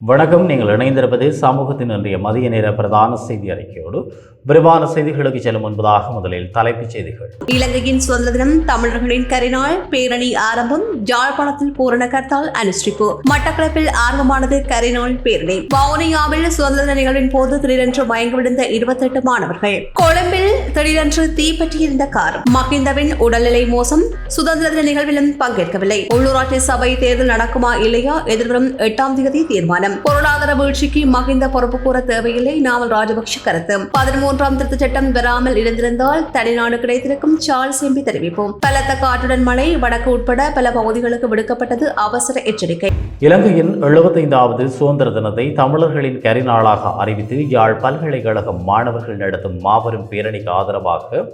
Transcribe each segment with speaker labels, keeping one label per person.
Speaker 1: வணக்கம். நீங்கள் இணைந்திருப்பது சமூகத்தின் இன்றைய மதிய நேர பிரதான செய்தி அறிக்கையோடு விரிவான செய்திகளுக்கு செல்லும் முன்பதாக முதலில் தலைப்புச் செய்திகள்.
Speaker 2: இலங்கையின் சுதந்திர தினம் தமிழர்களின் கரிநாள் பேரணி ஆரம்பம் யாழ்ப்பாணத்தில் பூரண கர்த்தால் அனுஷ்டிப்பு. மட்டக்களப்பில் ஆரம்பமானது கரிநாள் பேரணி. வவுனியாவில் சுதந்திர தின நிகழ்வின் போது திடீரென்று மயங்கி விழுந்த இருபத்தெட்டு மாணவர்கள். கொழும்பில் திடீரென்று தீப்பற்றியிருந்த கார். மகிந்தவின் உடல்நிலை மோசம். சுதந்திர தின நிகழ்விலும் பங்கேற்கவில்லை. உள்ளூராட்சி சபை தேர்தல் நடக்குமா இல்லையா? எதிர்வரும் எட்டாம் தேதி தீர்மானம். பொருளாதார வீழ்ச்சிக்கு மகிந்த பொறுப்பு கூற தேவையில்லை. நாமல் ராஜபக்ஷ கருத்து. பதிமூன்று மூன்றாம் திருத்த சட்டம் பெறாமல் இருந்திருந்தால் தனிநாடு கிடைத்திருக்கும் சார்ல்ஸ் எம்பி தெரிவிப்போம். பலத்த காற்றுடன் மழை வடக்கு உட்பட பல பகுதிகளுக்கு விடுக்கப்பட்டது அவசர எச்சரிக்கை.
Speaker 1: இலங்கையின் எழுபத்தைந்தாவது சுதந்திர தினத்தை தமிழர்களின் கரிநாளாக அறிவித்து யாழ் பல்கலைக்கழக மாணவர்கள் நடத்தும் மாபெரும் பேரணிக்கு ஆதரவாக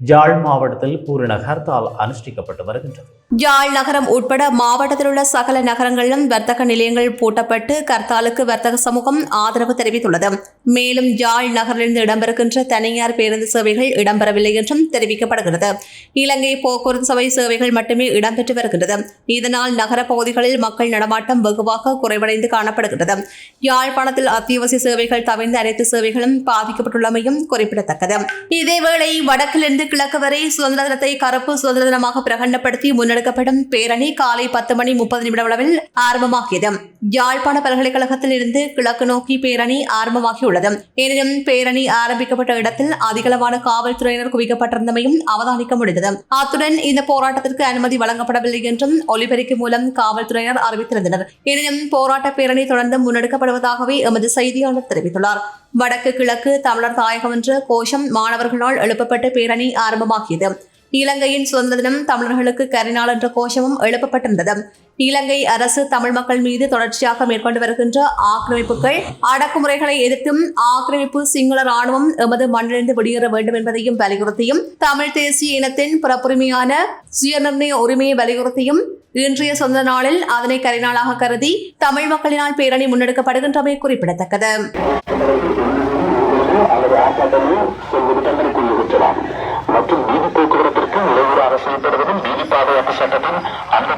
Speaker 1: ஜாழ் மாவட்டத்தில் பூரி நகரத்தால் அனுஷ்டிக்கப்பட்டு வருகின்றது.
Speaker 2: ஜாழ் நகரம் உட்பட மாவட்டத்தில் உள்ள சகல நகரங்களிலும் வர்த்தக நிலையங்கள் பூட்டப்பட்டு கர்த்தாலுக்கு வர்த்தக சமூகம் ஆதரவு தெரிவித்துள்ளது. மேலும் ஜாழ் நகரிலிருந்து இடம்பெறுகின்ற தனியார் பேருந்து சேவைகள் இடம்பெறவில்லை என்றும் தெரிவிக்கப்படுகிறது. இலங்கை போக்குவரத்து சபை சேவைகள் மட்டுமே இடம்பெற்று வருகின்றது. இதனால் நகர பகுதிகளில் மக்கள் நடமாட்டம் வெகுவாக குறைவடைந்து காணப்படுகிறது யாழ்ப்பாணத்தில் அத்தியாவசிய சேவைகள் தவிர்ந்த அனைத்து சேவைகளும் பாதிக்கப்பட்டுள்ளமையும் குறிப்பிடத்தக்கது. இதேவேளை வடக்கிலிருந்து இருந்து கிழக்கு வரை சுதந்திர தினத்தை கருப்பு சுதந்திர தினமாக பிரகடனப்படுத்தி முன்னெடுக்கப்படும் பேரணி காலை பத்து மணி முப்பது நிமிட அளவில் ஆரம்பமாகியது. யாழ்ப்பாண பல்கலைக்கழகத்தில் இருந்து கிழக்கு நோக்கி பேரணி ஆரம்பமாகியுள்ளது. எனினும் பேரணி ஆரம்பிக்கப்பட்ட இடத்தில் அதிகளவான காவல்துறையினர் குவிக்கப்பட்டிருந்தமையும் அவதானிக்க முடிந்தது. அத்துடன் இந்த போராட்டத்திற்கு அனுமதி வழங்கப்படவில்லை என்றும் ஒலிபெருக்கி மூலம் காவல்துறையினர் அறிவித்திருந்தனர். எனினும் போராட்ட பேரணி தொடர்ந்து முன்னெடுக்கப்படுவதாகவே எமது செய்தியாளர் தெரிவித்துள்ளார். வடக்கு கிழக்கு தமிழர் தாயகம் என்ற கோஷம் மாணவர்களால் எழுப்பப்பட்ட பேரணி ஆரம்பமாகியது. இலங்கையின் சுதந்திர தினம் தமிழர்களுக்கு கரிநாள் என்ற கோஷமும் எழுப்பப்பட்டிருந்தது. இலங்கை அரசு தமிழ் மக்கள் மீது தொடர்ச்சியாக மேற்கொண்டு வருகின்ற ஆக்கிரமிப்புகள் அடக்குமுறைகளை எதிர்த்தும் ஆக்கிரமிப்பு சிங்கள ராணுவம் எமது மண்ணிலிருந்து வெளியேற வேண்டும் என்பதையும் வலியுறுத்தியும் தமிழ் தேசிய இனத்தின் பிறப்புரிமையான சுயநிர்ணய உரிமையை வலியுறுத்தியும் இன்றைய சொந்த நாளில் அதனை கரிநாளாக கருதி தமிழ் மக்களினால் பேரணி முன்னெடுக்கப்படுகின்றமை குறிப்பிடத்தக்கது.
Speaker 3: மற்றும் வீதி போக்குவரத்திற்கு உழவு அரசியல் பெறுவதும் வீதி பாதுகாப்பு சட்டத்தின் அந்த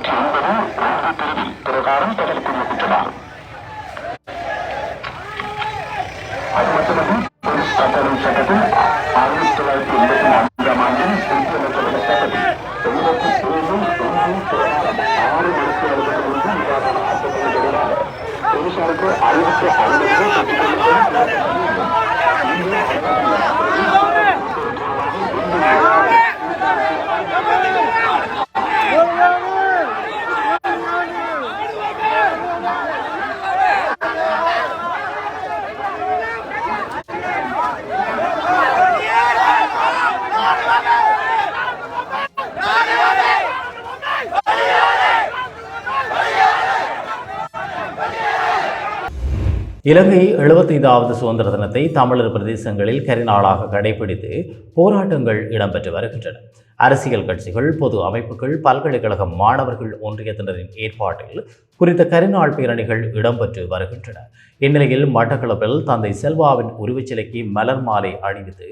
Speaker 1: இலங்கை எழுபத்தைந்தாவது சுதந்திர தினத்தை தமிழர் பிரதேசங்களில் கரிநாளாக கடைபிடித்து போராட்டங்கள் இடம்பெற்று வருகின்றன. அரசியல் கட்சிகள் பொது அமைப்புகள் பல்கலைக்கழக மாணவர்கள் ஒன்றியத்தினரின் ஏற்பாட்டில் குறித்த கரிநாள் பேரணிகள் இடம்பெற்று வருகின்றன. இந்நிலையில் மட்டக்களப்பில் தந்தை செல்வாவின் உருவச்சிலைக்கு மலர் மாலை அணிவித்து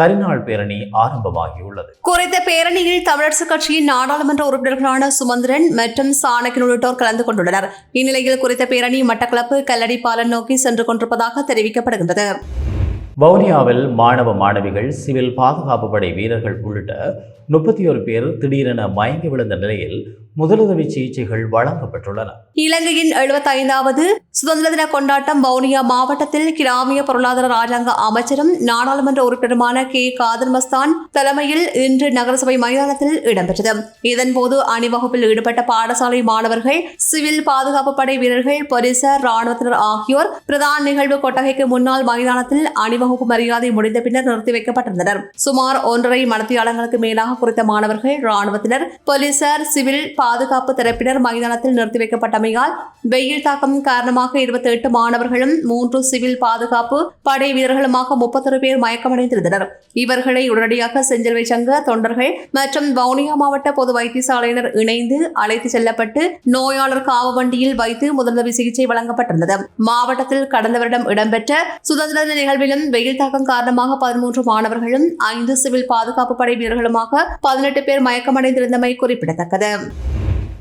Speaker 1: கரிநாள் பேரணி ஆரம்பமாகியுள்ளது.
Speaker 2: குறித்த பேரணியில் தமிழரசு கட்சியின் நாடாளுமன்ற உறுப்பினர்களான சுமந்திரன் மற்றும் சாணக்கின் உள்ளிட்டோர் கலந்து கொண்டுள்ளனர். இந்நிலையில் குறித்த பேரணி மட்டக்களப்பு கல்லடி பாலன் நோக்கி சென்று கொண்டிருப்பதாக தெரிவிக்கப்படுகின்றது.
Speaker 1: வவுனியாவில் மாணவ மாணவிகள் சிவில் பாதுகாப்பு படை வீரர்கள் உள்ளிட்ட முப்பத்தி ஒரு பேர் திடீரென மயங்கி விழுந்த நிலையில் முதலுதவி சிகிச்சைகள் வழங்கப்பட்டுள்ளன.
Speaker 2: இலங்கையின் எழுபத்தைந்தாவது சுதந்திர தின கொண்டாட்டம் வவுனியா மாவட்டத்தில் கிராமிய பொருளாதார ராஜாங்க அமைச்சரும் நாடாளுமன்ற உறுப்பினருமான கே. காதர் மஸ்தான் தலைமையில் இன்று நகரசபை மைதானத்தில் இடம்பெற்றது. இதன்போது அணிவகுப்பில் ஈடுபட்ட பாடசாலை மாணவர்கள் சிவில் பாதுகாப்பு படை வீரர்கள் போலீசார் ராணுவத்தினர் ஆகியோர் பிரதான நிகழ்வு கொட்டகைக்கு முன்னால் மைதானத்தில் அணிவகுப்பு அணிவகுப்பு மரியாதை முடிந்த பின்னர் நிறுத்தி வைக்கப்பட்டிருந்தனர். சுமார் ஒன்றரை மணத்தியாளங்களுக்கு மேலாக குறித்த மாணவர்கள் ராணுவத்தினர் போலீசார் சிவில் பாதுகாப்பு தரப்பினர் மைதானத்தில் நிறுத்தி வைக்கப்பட்டமையால் வெயில் தாக்கம் காரணமாக இருபத்தி எட்டு மாணவர்களும் மூன்று சிவில் பாதுகாப்பு படை வீரர்களுமாக முப்பத்தொரு பேர் மயக்கமடைந்திருந்தனர். இவர்களை உடனடியாக செஞ்சல்வை சங்க தொண்டர்கள் மற்றும் வவுனியா மாவட்ட பொது வைத்தியசாலையினர் இணைந்து அழைத்து செல்லப்பட்டு நோயாளர் காவு வண்டியில் வைத்து முதலுதவி சிகிச்சை வழங்கப்பட்டிருந்தது. மாவட்டத்தில் கடந்த வருடம் இடம்பெற்ற சுதந்திர நிகழ்விலும் வெயில் தாக்கம் காரணமாக பதிமூன்று மாணவர்களும் ஐந்து சிவில் பாதுகாப்பு படை வீரர்களுமாக பதினெட்டு பேர் மயக்கமடைந்திருந்தமை குறிப்பிடத்தக்கது.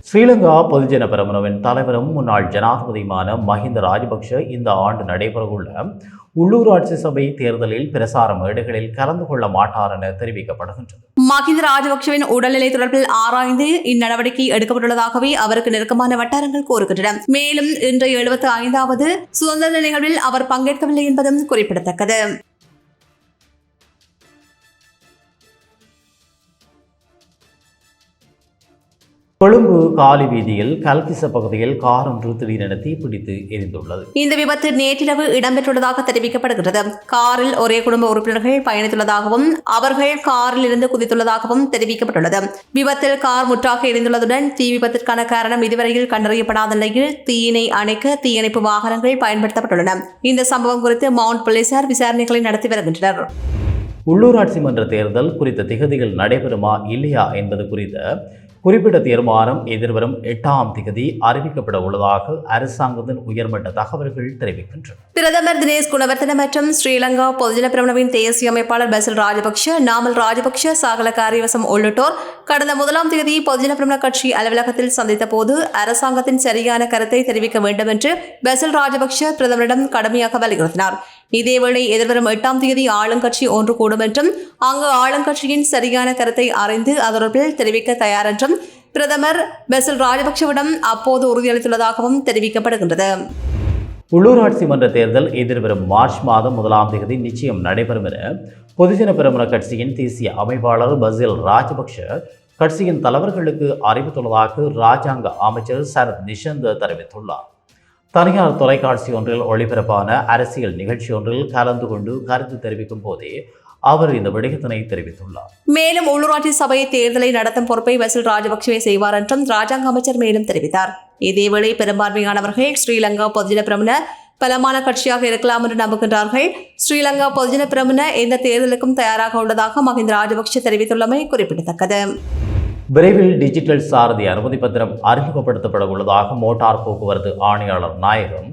Speaker 1: ஸ்ரீலங்கா பொதுஜன பெரமுனவின் தலைவரும் முன்னாள் ஜனாதிபதியுமான மஹிந்த ராஜபக்ஷ இந்த ஆண்டு நடைபெறவுள்ள உள்ளூராட்சி சபை தேர்தலில் பிரசார மேடைகளில் கலந்து கொள்ள மாட்டார் என தெரிவிக்கப்படுகின்றது.
Speaker 2: மஹிந்த ராஜபக்சவின் உடல்நிலை தொடர்பில் ஆராய்ந்து இந்நடவடிக்கை எடுக்கப்பட்டுள்ளதாகவே அவருக்கு நெருக்கமான வட்டாரங்கள் கூறுகின்றன. மேலும் இன்றைய எழுபத்தி ஐந்தாவது சுதந்திர நிகழ்வில் அவர் பங்கேற்கவில்லை என்பதும் குறிப்பிடத்தக்கது.
Speaker 1: கொழும்பு காலி வீதியில் கல்கிச பகுதியில் கார் ஒன்று திடீரென தீப்பிடித்து எரிந்துள்ளது.
Speaker 2: இந்த விபத்து நேற்றிரவு இடம்பெற்றுள்ளதாக தெரிவிக்கப்படுகிறது. காரில் ஒரே குடும்ப உறுப்பினர்கள் பயணித்துள்ளதாகவும் அவர்கள் காரில் இருந்து குதித்துள்ளதாகவும் தெரிவிக்கப்பட்டுள்ளது. விபத்தில் கார் முற்றாக எரிந்துள்ளதுடன் தீ விபத்திற்கான காரணம் இதுவரையில் கண்டறியப்படாத நிலையில் தீயினை அணைக்க தீயணைப்பு வாகனங்கள் பயன்படுத்தப்பட்டுள்ளன. இந்த சம்பவம் குறித்து மவுண்ட் போலீசார் விசாரணைகளை நடத்தி வருகின்றனர்.
Speaker 1: உள்ளூராட்சி மன்ற தேர்தல் குறித்த திகதிகள் நடைபெறுமா இல்லையா என்பது குறித்த குறிப்பிட்ட தீர்மானம் எதிர்வரும் எட்டாம் திகதி அறிவிக்கப்பட உள்ளதாக அரசாங்கத்தின் உயர்மட்ட தகவல்கள் தெரிவிக்கின்றன.
Speaker 2: பிரதமர் தினேஷ் குணவர்த்தன மற்றும் ஸ்ரீலங்கா பொதுஜன பிரமணவின் தேசிய அமைப்பாளர் பசில் ராஜபக்ஷ நாமல் ராஜபக்ஷ சாகல காரியவசம் உள்ளிட்டோர் கடந்த முதலாம் தேதி பொதுஜன பிரமண கட்சி அலுவலகத்தில் சந்தித்த போது அரசாங்கத்தின் சரியான கருத்தை தெரிவிக்க வேண்டும் என்று பசில் ராஜபக்ஷ பிரதமரிடம் கடுமையாக வலியுறுத்தினார். இதேவேளை எதிர்வரும் எட்டாம் தேதி ஆளுங்கட்சி ஒன்று கூடும் என்றும் அங்கு ஆளுங்கட்சியின் சரியான கருத்தை அறிந்து அது தெரிவிக்க தயார் என்றும் பிரதமர் பெசல் ராஜபக்ஷவிடம் அப்போது உறுதியளித்துள்ளதாகவும் தெரிவிக்கப்படுகின்றது.
Speaker 1: உள்ளூராட்சி மன்ற தேர்தல் எதிர்வரும் மார்ச் மாதம் முதலாம் தேதி நிச்சயம் நடைபெறும் என பொதுஜன பெருமன கட்சியின் தேசிய அமைப்பாளர் பசில் ராஜபக்ஷ கட்சியின் தலைவர்களுக்கு அறிவித்துள்ளதாக ராஜாங்க அமைச்சர் சரத் நிஷந்த் தெரிவித்துள்ளார். தனியார் தொலைக்காட்சி ஒன்றில் ஒளிபரப்பான அரசியல் நிகழ்ச்சி ஒன்றில் கலந்து கொண்டு கருத்து தெரிவிக்கும் போதே அவர் இந்த விடயத்தினை தெரிவித்துள்ளார்.
Speaker 2: மேலும் உள்ளூராட்சி சபை தேர்தலை நடத்தும் பொறுப்பை வசூல் ராஜபக்சவே செய்வார் என்றும் ராஜாங்க அமைச்சர் மேலும் தெரிவித்தார். இதேவேளை பெரும்பான்மையானவர்கள் ஸ்ரீலங்கா பொதுஜன பிரமுன பலமான கட்சியாக இருக்கலாம் என்று நம்புகின்றார்கள். ஸ்ரீலங்கா பொதுஜன பிரமுன எந்த தேர்தலுக்கும் தயாராக உள்ளதாக மஹிந்த ராஜபக்ஷ தெரிவித்துள்ளமை குறிப்பிடத்தக்கது.
Speaker 1: விரைவில் டிஜிட்டல் சாரதி அனுமதி பத்திரம் அறிமுகப்படுத்தப்பட உள்ளதாக மோட்டார் போக்குவரத்து ஆணையாளர் நாயகம்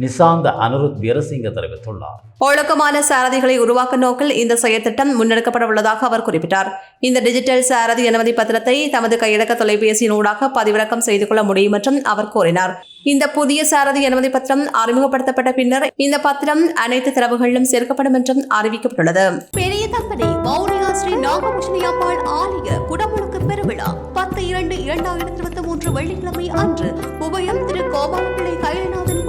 Speaker 1: நிசாந்த அனுருத் வீரசிங்க தெரிவித்துள்ளார்
Speaker 2: ஒழுக்கமான சாரதிகளை உருவாக்கும் நோக்கில் இந்த செயற்திட்டம் முன்னெடுக்கப்பட உள்ளதாக அவர் குறிப்பிட்டார். இந்த டிஜிட்டல் சாரதி அனுமதி பத்திரத்தை தமது கையடக்க தொலைபேசியின் ஊடாக பதிவிறக்கம் செய்து கொள்ள முடியும் என்றும் அவர் கூறினார். இந்த புதிய சாரதி அனுமதி பத்திரம் அறிமுகப்படுத்தப்பட்ட பின்னர் இந்த பத்திரம் அனைத்து தரவுகளிலும் சேர்க்கப்படும் என்றும் அறிவிக்கப்பட்டுள்ளது. பெரிய தம்பதி ஸ்ரீ நாகபூஷணி அம்பாள் ஆலய குடமுழுக்கு பெருவிழா பத்து இரண்டு இரண்டாயிரத்தி இருபத்தி மூன்று வெள்ளிக்கிழமை அன்று உபயம் திரு கோபாலப்பிள்ளை கைலநாதன்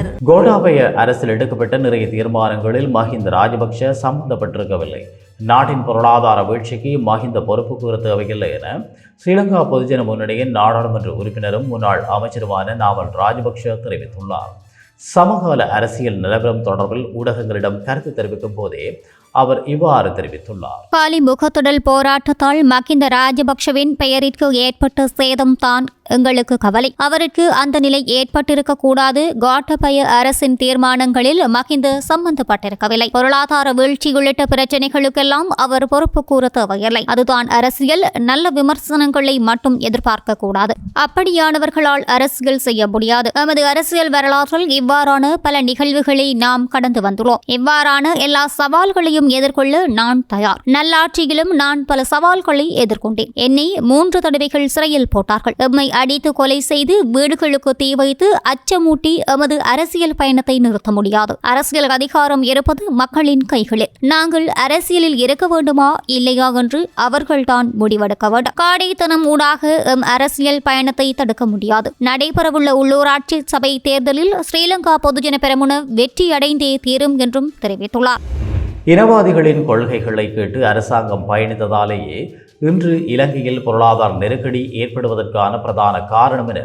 Speaker 2: குடும்பத்தினர்
Speaker 1: கோட்டாபய அரசில் எடுக்கப்பட்ட நிறைய தீர்மானங்களில் மஹிந்த ராஜபக்ஷ சம்பந்தப்பட்டிருக்கவில்லை நாட்டின் பொருளாதார வீழ்ச்சிக்கு மஹிந்த பொறுப்பு கூற தேவையில்லை என ஸ்ரீலங்கா பொதுஜன முன்னணியின் நாடாளுமன்ற உறுப்பினரும் முன்னாள் அமைச்சருமான நாவல் ராஜபக்ஷ தெரிவித்துள்ளார். சமகால அரசியல் நிலவரம் தொடர்பில் ஊடகங்களிடம் கருத்து தெரிவிக்கும் போதே அவர் இவ்வாறு தெரிவித்துள்ளார்.
Speaker 4: காலி முகத்துடல் போராட்டத்தால் மகிந்த ராஜபக்ஷவின் பெயரிற்கு ஏற்பட்ட சேதம் தான் எங்களுக்கு கவலை. அவருக்கு அந்த நிலை ஏற்பட்டிருக்க கூடாது காட்டபய அரசின் தீர்மானங்களில் மகிந்த சம்பந்தப்பட்டிருக்கவில்லை. பொருளாதார வீழ்ச்சி உள்ளிட்ட பிரச்சனைகளுக்கெல்லாம் அவர் பொறுப்பு கூற தேவையில்லை. அதுதான் அரசியல். நல்ல விமர்சனங்களை மட்டும் எதிர்பார்க்க கூடாது அப்படியானவர்களால் அரசியல் செய்ய முடியாது. எமது அரசியல் வரலாற்றில் இவ்வாறான பல நிகழ்வுகளை நாம் கடந்து வந்துள்ளோம். இவ்வாறான எல்லா சவால்களையும் எதிர்கொள்ள நான் தயார். நல்லாட்சியிலும் நான் பல சவால்களை எதிர்கொண்டேன். என்னை மூன்று தடவைகள் சிறையில் போட்டார்கள். எம்மை அடித்து கொலை செய்து வீடுகளுக்கு தீ வைத்து அச்சமூட்டி எமது அரசியல் பயணத்தை நிறுத்த முடியாது. அரசியல் அதிகாரம் இருப்பது மக்களின் கைகளில். நாங்கள் அரசியலில் இருக்க வேண்டுமா? இல்லையா என்று அவர்கள்தான் முடிவெடுக்க வேண்டும். காடைத்தனம் ஊடாக எம் அரசியல் பயணத்தை தடுக்க முடியாது. நடைபெறவுள்ள உள்ளூராட்சி சபை தேர்தலில் ஸ்ரீலங்கா பொதுஜன பெரமுன வெற்றியடைந்தே தீரும் என்றும் தெரிவித்துள்ளார்.
Speaker 1: இனவாதிகளின் கொள்கைகளை கேட்டு அரசாங்கம் பயணித்ததாலேயே இன்று இலங்கையில் பொருளாதார நெருக்கடி ஏற்படுவதற்கான பிரதான காரணம் என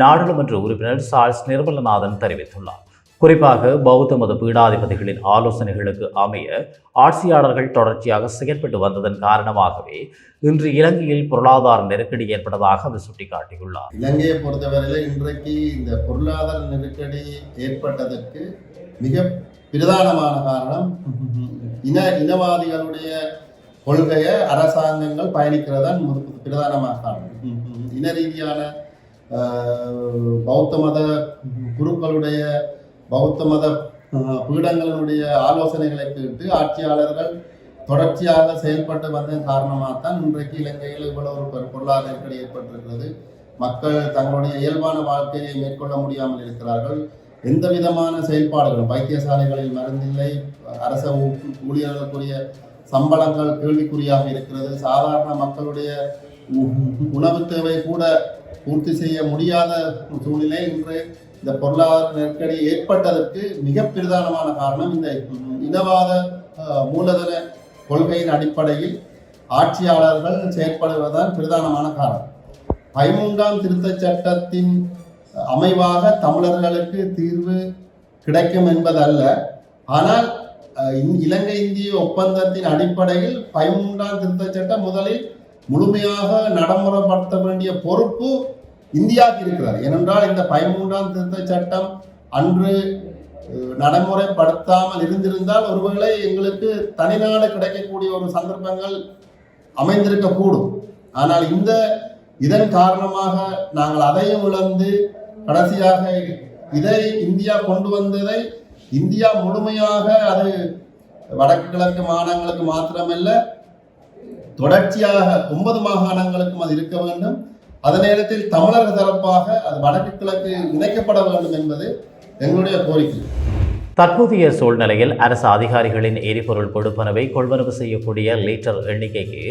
Speaker 1: நாடாளுமன்ற உறுப்பினர் சார்ஸ் நிர்மலநாதன் தெரிவித்துள்ளார். குறிப்பாக பௌத்த மத பீடாதிபதிகளின் ஆலோசனைகளுக்கு அமைய ஆட்சியாளர்கள் தொடர்ச்சியாக செயற்பட்டு வந்ததன் காரணமாகவே இன்று இலங்கையில் பொருளாதார நெருக்கடி ஏற்பட்டதாக அவர் சுட்டிக்காட்டியுள்ளார்.
Speaker 5: இலங்கையை பொறுத்தவரையில் இன்றைக்கு இந்த பொருளாதார நெருக்கடி ஏற்பட்டதற்கு மிக பிரதானமான காரணம். இன இனவாதிகளுடைய கொள்கையை அரசாங்கங்கள் பயணிக்கிறதான் பிரதானமான காரணம். இன ரீதியான பௌத்த மத குருக்களுடைய பௌத்த மத பீடங்களுடைய பீடங்களினுடைய ஆலோசனைகளை கேட்டு ஆட்சியாளர்கள் தொடர்ச்சியாக செயல்பட்டு வந்த காரணமாக தான் இன்றைக்கு இலங்கையில் இவ்வளவு ஒரு பொரு- பொருளாதார நெருக்கடி ஏற்பட்டிருக்கிறது. மக்கள் தங்களுடைய இயல்பான வாழ்க்கையை மேற்கொள்ள முடியாமல் இருக்கிறார்கள். எந்த விதமான செயல்பாடுகளும் வைத்தியசாலைகளில் மருந்தில்லை அரச ஊழியர்களுக்குரிய சம்பளங்கள் கேள்விக்குறியாக இருக்கிறது. சாதாரண மக்களுடைய உணவு தேவை கூட பூர்த்தி செய்ய முடியாத சூழ்நிலை இன்று இந்த பொருளாதார நெருக்கடி ஏற்பட்டதற்கு மிக பிரதானமான காரணம் இந்த இனவாத மூலதன கொள்கையின் அடிப்படையில் ஆட்சியாளர்கள் செயற்படுவதுதான் பிரதானமான காரணம். பதிமூன்றாம் திருத்தச் சட்டத்தின் அமைவாக தமிழர்களுக்கு தீர்வு கிடைக்கும் என்பதல்ல. ஆனால் இந்- இலங்கை இந்திய ஒப்பந்தத்தின் அடிப்படையில் பதிமூன்றாம் திருத்தச் சட்டம் முதலில் முழுமையாக நடைமுறைப்படுத்த வேண்டிய பொறுப்பு இந்தியாவுக்கு இருக்கிறது. ஏனென்றால் இந்த பதிமூன்றாம் திருத்தச் சட்டம் அன்று நடைமுறைப்படுத்தாமல் இருந்திருந்தால் ஒருவேளை எங்களுக்கு தனிநாடு கிடைக்கக்கூடிய ஒரு சந்தர்ப்பங்கள் அமைந்திருக்கக்கூடும். ஆனால் இந்த இதன் காரணமாக நாங்கள் அதையும் இழந்து கடைசியாக இதை இந்தியா கொண்டு வந்ததை இந்தியா முழுமையாக அது வடக்கு கிழக்கு மாகாணங்களுக்கு மாத்திரமல்ல தொடர்ச்சியாக ஒன்பது மாகாணங்களுக்கும் அது இருக்க வேண்டும். அதே நேரத்தில் தமிழர்கள் தரப்பாக அது வடக்கு கிழக்கு இணைக்கப்பட வேண்டும் என்பது எங்களுடைய கோரிக்கை.
Speaker 1: தற்போதைய சூழ்நிலையில் அரசு அதிகாரிகளின் எரிபொருள் கொடுப்பனவை கொள்வனவு செய்யக்கூடிய லிட்டர் எண்ணிக்கைக்கு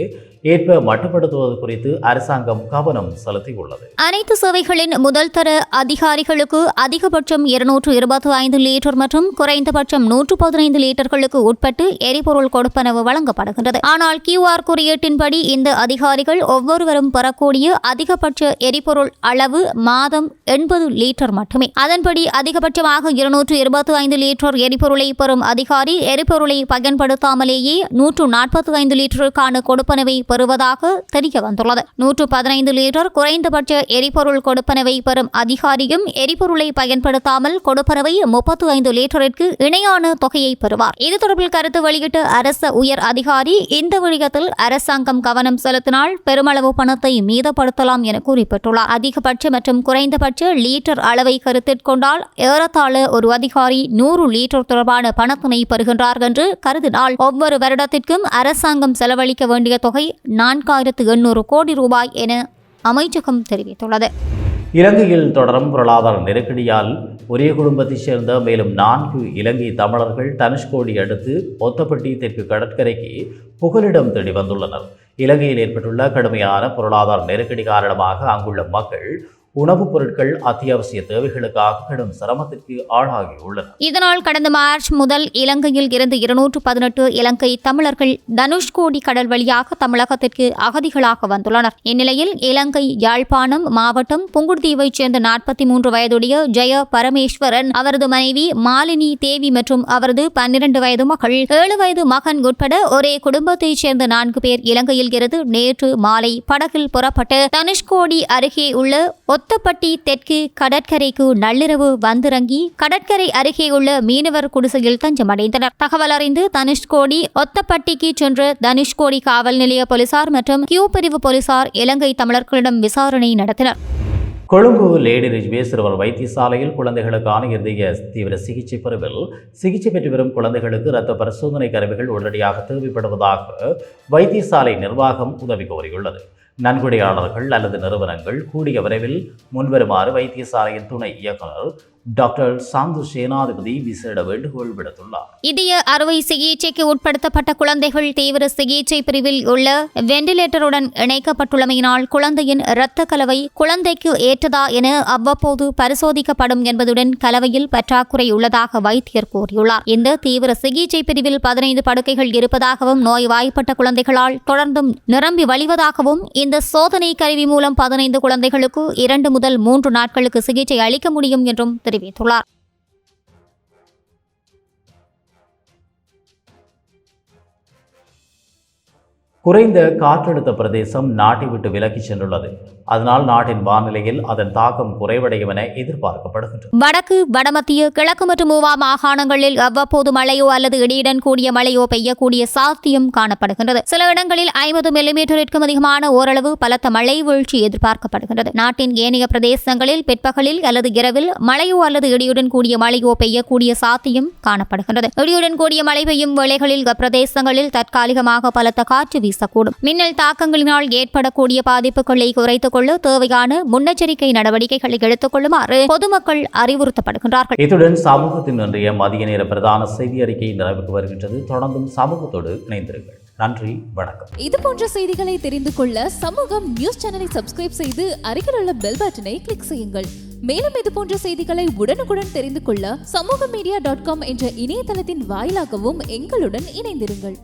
Speaker 1: ஏற்ப மட்டுப்படுத்துவது குறித்து அரசாங்கம் கவனம் செலுத்தியுள்ளது.
Speaker 4: அனைத்து சேவைகளின் முதல் தர அதிகாரிகளுக்கு அதிகபட்சம் இருநூற்று இருபத்தி ஐந்து லிட்டர் மற்றும் குறைந்தபட்சம் நூற்று பதினைந்து லிட்டர்களுக்கு உட்பட்டு எரிபொருள் கொடுப்பனவு வழங்கப்படுகின்றது. ஆனால் கியூஆர் குறியீட்டின்படி இந்த அதிகாரிகள் ஒவ்வொருவரும் பெறக்கூடிய அதிகபட்ச எரிபொருள் அளவு மாதம் எண்பது லிட்டர் மட்டுமே. அதன்படி அதிகபட்சமாக இருநூற்று இருபத்தி ஐந்து லிட்டர் எரிபொருளை பெறும் அதிகாரி எரிபொருளை பயன்படுத்தாமலேயே நூற்று நாற்பத்தி ஐந்து லிட்டருக்கான கொடுப்பனவை பெறுவதாக தெரிய வந்துள்ளது. நூற்று பதினைந்து லிட்டர் குறைந்தபட்ச எரிபொருள் கொடுப்பனவை பெறும் அதிகாரியும் எரிபொருளை பயன்படுத்தாமல் கொடுப்பனவை முப்பத்து ஐந்து லிட்டருக்கு இணையான தொகையை பெறுவார். இது தொடர்பில் கருத்து வெளியிட்ட அரச உயர் அதிகாரி இந்த விடயத்தில் அரசாங்கம் கவனம் செலுத்தினால் பெருமளவு பணத்தை மீதப்படுத்தலாம் என குறிப்பிட்டுள்ளார். அதிகபட்ச மற்றும் குறைந்தபட்ச லீட்டர் அளவை கருத்திற்கொண்டால் ஏறத்தாழ ஒரு அதிகாரி நூறு லீட்டர் தொடர்பான பணத்தினை பெறுகின்றார் என்று கருதினால் ஒவ்வொரு வருடத்திற்கும் அரசாங்கம் செலவழிக்க வேண்டிய தொகை நான்காயிரத்து எண்ணூறு கோடி ரூபாய் என அமைச்சகம் தெரிவித்துள்ளது.
Speaker 1: இலங்கையில் தொடரும் பொருளாதார நெருக்கடியால் ஒரே குடும்பத்தைச் சேர்ந்த மேலும் நான்கு இலங்கை தமிழர்கள் தனுஷ்கோடி அடுத்து ஒத்தப்பட்டி தெற்கு கடற்கரைக்கு புகலிடம் தேடி வந்துள்ளனர். இலங்கையில் ஏற்பட்டுள்ள கடுமையான பொருளாதார நெருக்கடி காரணமாக அங்குள்ள மக்கள் உணவுப் பொருட்கள் அத்தியாவசிய தேவைகளுக்காக கடும் சிரமத்திற்கு ஆளாகியுள்ளன
Speaker 4: இதனால் கடந்த மார்ச் முதல் இலங்கையில் இருந்து இருநூற்று பதினெட்டு இலங்கை தமிழர்கள் தனுஷ்கோடி கடல் வழியாக தமிழகத்திற்கு அகதிகளாக வந்துள்ளனர். இந்நிலையில் இலங்கை யாழ்ப்பாணம் மாவட்டம் புங்குடுதீவைச் சேர்ந்த நாற்பத்தி மூன்று வயதுடைய ஜெய பரமேஸ்வரன் அவரது மனைவி மாலினி தேவி மற்றும் அவரது பன்னிரண்டு வயது மகள் ஏழு வயது மகன் உட்பட ஒரே குடும்பத்தைச் சேர்ந்த நான்கு பேர் இலங்கையில் இருந்து நேற்று மாலை படகில் புறப்பட்டு தனுஷ்கோடி அருகே உள்ள ஒத்தப்பட்டி தெற்கு கடற்கரைக்கு நள்ளிரவு வந்திறங்கி கடற்கரை அருகே உள்ள மீனவர் குடிசையில் தஞ்சமடைந்தனர். தகவல் அறிந்து தனுஷ்கோடி ஒத்தப்பட்டிக்கு சென்ற தனுஷ்கோடி காவல் நிலைய போலீசார் மற்றும் கியூ பிரிவு போலீசார் இலங்கை தமிழர்களிடம் விசாரணை நடத்தினர்.
Speaker 1: கொழும்பு லேடி ரிஜ்வே சிறுவர் வைத்தியசாலையில் குழந்தைகளுக்கான இருதய தீவிர சிகிச்சை பிரிவில் சிகிச்சை பெற்று வரும் குழந்தைகளுக்கு இரத்த பரிசோதனை கருவிகள் உடனடியாக தேவைப்படுவதாக வைத்தியசாலை நிர்வாகம் உதவி கோரியுள்ளது. நன்கொடையாளர்கள் அல்லது நிறுவனங்கள் கூடிய விரைவில் முன்வருமாறு வைத்தியசாலையின் துணை இயக்குநர் டாக்டர் சாந்து சேனாதிபதி விசேட வேண்டுகோள் விடுத்துள்ளார்.
Speaker 4: இதய அறுவை சிகிச்சைக்கு உட்படுத்தப்பட்ட குழந்தைகள் தீவிர சிகிச்சை பிரிவில் உள்ள வெண்டிலேட்டருடன் இணைக்கப்பட்டுள்ளமையினால் குழந்தையின் இரத்த கலவை குழந்தைக்கு ஏற்றதா என அவ்வப்போது பரிசோதிக்கப்படும் என்பதுடன் கலவையில் பற்றாக்குறை உள்ளதாக வைத்தியர் கூறியுள்ளார். இந்த தீவிர சிகிச்சை பிரிவில் பதினைந்து படுக்கைகள் இருப்பதாகவும் நோய் வாய்ப்பட்ட குழந்தைகளால் தொடர்ந்தும் நிரம்பி வழிவதாகவும் இந்த சோதனை கருவி மூலம் பதினைந்து குழந்தைகளுக்கு இரண்டு முதல் மூன்று நாட்களுக்கு சிகிச்சை அளிக்க முடியும் என்றும் தெரிவித்துள்ளார்.
Speaker 1: குறைந்த காற்றழுத்த பிரதேசம் நாட்டை விட்டு விலகி சென்றுள்ளது. அதனால் நாட்டின் வானிலையில் அதன் தாக்கம் குறைவடையும் என எதிர்பார்க்கப்படுகின்றது.
Speaker 4: வடக்கு வடமத்திய கிழக்கு மற்றும் மூவா மாகாணங்களில் அவ்வப்போது மழையோ அல்லது இடியுடன் கூடிய மழையோ பெய்யக்கூடிய சாத்தியம் காணப்படுகின்றது. சில இடங்களில் ஐம்பது மில்லிமீட்டருக்கும் அதிகமான ஓரளவு பலத்த மழை வீழ்ச்சி எதிர்பார்க்கப்படுகின்றது. நாட்டின் ஏனைய பிரதேசங்களில் பிற்பகலில் அல்லது இரவில் மழையோ அல்லது இடியுடன் கூடிய மழையோ பெய்யக்கூடிய சாத்தியம் காணப்படுகின்றது. இடியுடன் கூடிய மழை பெய்யும் வேளைகளில் பிரதேசங்களில் தற்காலிகமாக பலத்த காற்று வீச வீசக்கூடும் மின்னல் தாக்கங்களினால் ஏற்படக்கூடிய பாதிப்புகளை குறைத்துக் கொள்ள தேவையான முன்னெச்சரிக்கை நடவடிக்கைகளை எடுத்துக் கொள்ளுமாறு பொதுமக்கள் அறிவுறுத்தப்படுகின்றார்கள்.
Speaker 1: இத்துடன் சமூகத்தின் இன்றைய மதிய நேர பிரதான செய்தி அறிக்கை நிறைவுக்கு வருகின்றது. தொடர்ந்தும் சமூகத்தோடு இணைந்திருங்கள். நன்றி வணக்கம்.
Speaker 6: இது போன்ற செய்திகளை தெரிந்து கொள்ள சமூகம் நியூஸ் சேனலை சப்ஸ்கிரைப் செய்து அருகில் உள்ள பெல் பட்டனை கிளிக் செய்யுங்கள். மேலும் இது போன்ற செய்திகளை உடனுக்குடன் தெரிந்து கொள்ள சமூக மீடியா டாட் காம் என்ற இணையதளத்தின் வாயிலாகவும் எங்களுடன் இணைந்திருங்கள்.